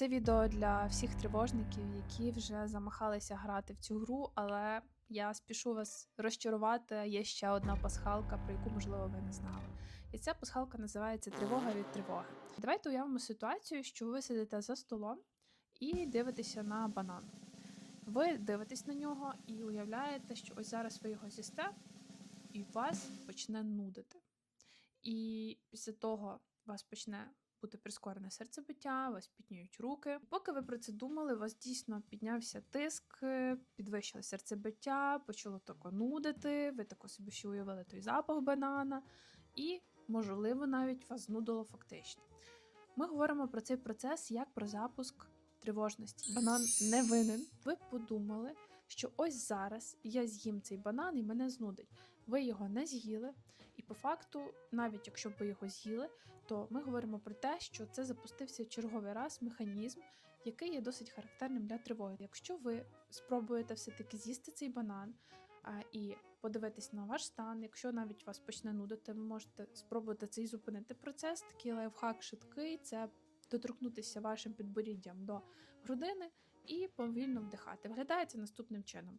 Це відео для всіх тривожників, які вже замахалися грати в цю гру, але я спішу вас розчарувати. Є ще одна пасхалка, про яку, можливо, ви не знали. І ця пасхалка називається Тривога від тривоги. Давайте уявимо ситуацію, що ви сидите за столом і дивитеся на банан. Ви дивитесь на нього і уявляєте, що ось зараз ви його з'їсте, і вас почне нудити. І після того вас почне бути прискорене серцебиття, вас підніють руки. Поки ви про це думали, у вас дійсно піднявся тиск, підвищило серцебиття, почало тако нудити, ви тако собі ще уявили той запах банана, і, можливо, навіть вас знудило фактично. Ми говоримо про цей процес як про запуск тривожності. Банан не винен. Ви подумали, що ось зараз я з'їм цей банан і мене знудить. Ви його не з'їли, і по факту, навіть якщо б ви його з'їли, то ми говоримо про те, що це запустився черговий раз механізм, який є досить характерним для тривоги. Якщо ви спробуєте все-таки з'їсти цей банан і подивитись на ваш стан, якщо навіть вас почне нудити, ви можете спробувати цей зупинити процес. Такий лайфхак швидкий це доторкнутися вашим підборіддям до грудини і повільно вдихати. Виглядається наступним чином.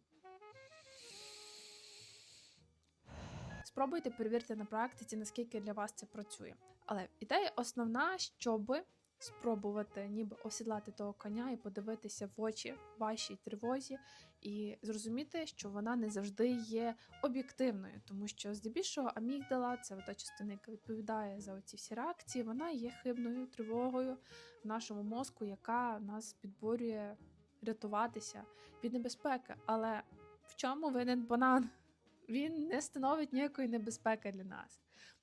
Спробуйте перевірити на практиці, наскільки для вас це працює. Але ідея основна, щоб спробувати ніби осідлати того коня і подивитися в очі вашій тривозі, і зрозуміти, що вона не завжди є об'єктивною, тому що здебільшого амігдала, це та частина, яка відповідає за оці всі реакції, вона є хибною тривогою в нашому мозку, яка нас підборює рятуватися від небезпеки. Але в чому винен банан? Він не становить ніякої небезпеки для нас.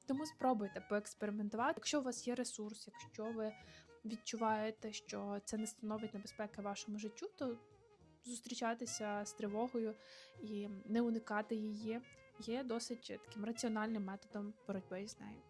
Тому спробуйте поекспериментувати. Якщо у вас є ресурс, якщо ви відчуваєте, що це не становить небезпеки вашому життю, то зустрічатися з тривогою і не уникати її є досить таким раціональним методом боротьби з нею.